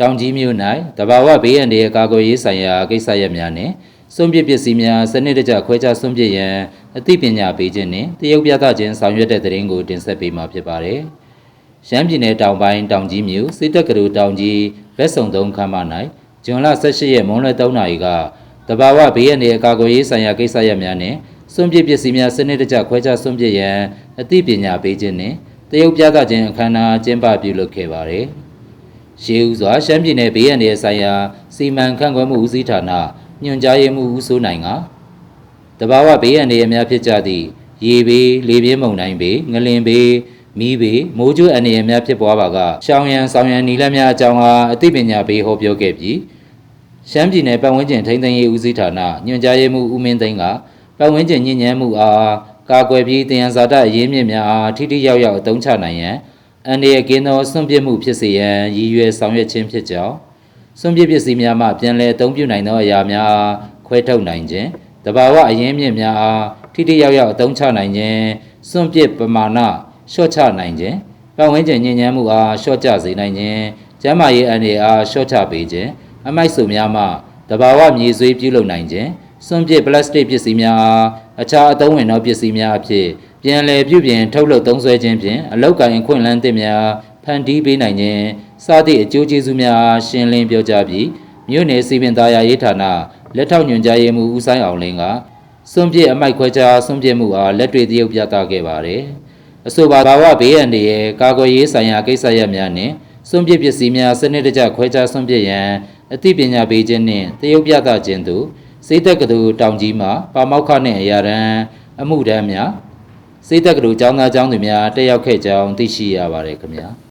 တောင်ကြီးမြို့၌တဘာဝဘေးအန္တရာယ်ကာကွယ်ရေးဆိုင်ရာကိစ္စရပ်များနှင့်စွန့်ပစ်ပစ္စည်းများစနစ်တကျခွဲခြားစွန့်ပစ်ရန်အသိပညာပေးခြင်းနှင့်တရုတ်ပြသခြင်းဆောင်ရွက်တဲ့သတင်းကိုတင်ဆက်ပေးမှာဖြစ်ပါတယ်။ရှမ်းပြည်နယ်တောင်ပိုင်းတောင်ကြီးမြို့စစ်တပ်ကလူတောင်ကြီးဘက်စုံသုံးခမ်းမ၌ဇွန်လ18ရက်မွန်းလွဲ3နာရီကတဘာဝဘေးအန္တရာယ်ကာကွယ်ရေးဆိုင်ရာကိစ္စရပ်များနှင့်စွန့်ပစ်ပစ္စည်းများစနစ်တကျခွဲခြားစွန့်ပစ်ရန်အသိပညာပေးခြင်းနှင့်တရုတ်ပြသခြင်းအခမ်းအနားကျင်းပပြုလုပ်ခဲ့ပါတယ်။ ရှေးဦးစွာရှမ်းပြည်နယ်ဘေးရန်နယ်ဆိုင်ရာစီမံခန့်ခွဲမှုဦးစီးဌာနညွှန်ကြားရေးမှူးဦးစိုးနိုင်ကတဘာဝဘေးရန်နယ်များဖြစ်ကြသည့်ရေဘေးလေပြင်းမုန်တိုင်းဘေးငလင်ဘေးမီးဘေးမိုးကြိုးအန္တရာယ်များဖြစ်ပွားပါကရှောင်းရန်ဆောင်ရန်နီလန်းများအကြောင်းအားအသိပညာပေးဟောပြောခဲ့ပြီးရှမ်းပြည်နယ်ပတ်ဝန်းကျင်ထိန်းသိမ်းရေးဦးစီးဌာနညွှန်ကြားရေးမှူးဦးမင်းသိန်းကပတ်ဝန်းကျင်ညဉ့်ညမ်းမှုအားကာကွယ်ပြီးတယံဇာတအရင်းမြစ်များအားထိထိရောက်ရောက်အသုံးချနိုင်ရန် အန္တရာယ်ကင်းသောစွန့်ပစ်မှုဖြစ်စေရန်ရည်ရွယ်ဆောင်ရွက်ခြင်းဖြစ်ကြောင်းစွန့်ပစ်ပစ္စည်းများမှပြန်လည်အသုံးပြုနိုင်သောအရာများအားခွဲထုတ်နိုင်ခြင်းတဘာဝအရင်းမြစ်များအားထိထိရောက်ရောက်အသုံးချနိုင်ခြင်းစွန့်ပစ်ပမာဏလျှော့ချနိုင်ခြင်းပတ်ဝန်းကျင်ညဉ့်ညမ်းမှုအားလျှော့ချစေနိုင်ခြင်းကျန်းမာရေးအန္တရာယ်အားလျှော့ချပေးခြင်းအမိုက်စုများမှတဘာဝမြေဆွေးပြုလုပ်နိုင်ခြင်းစွန့်ပစ်ပလတ်စတစ်ပစ္စည်းများအားအခြားအသုံးဝင်သောပစ္စည်းများအဖြစ် ပြန်လည်ပြုပြင်ထုတ်လုပ်သုံးစွဲခြင်းဖြင့်အလောက်ကိုင်အခွင့်အလမ်းသစ်များဖန်တီးပေးနိုင်ခြင်းစသည့်အကျိုးကျေးဇူးများရှင်းလင်းပြောကြားပြီးမြို့နယ်စီပင်သားယာရေးဌာနလက်ထောက်ညွှန်ကြားရေးမှူးဦးဆိုင်အောင်လင်းကစွန့်ပစ်အမိုက်ခွဲခြားစွန့်ပစ်မှုအားလက်တွေ့သရုပ်ပြသခဲ့ပါတယ်။အဆိုပါဘာဝဘေးအန္တရာယ်ကာကွယ်ရေးဆိုင်ရာကိစ္စရပ်များနှင့်စွန့်ပစ်ပစ္စည်းများစနစ်တကျခွဲခြားစွန့်ပစ်ရန်အသိပညာပေးခြင်းနှင့်သရုပ်ပြသခြင်းသို့စိတ်တက်ကတူတောင်ကြီးမှပါမောက္ခနှင့်အရာရန်အမှုတန်းများ စိတ်တက်ကလူចောင်းသားចောင်းသူများတက်ရောက်ခဲ့ကြောင်းသိရှိရပါတယ်ခင်ဗျာ။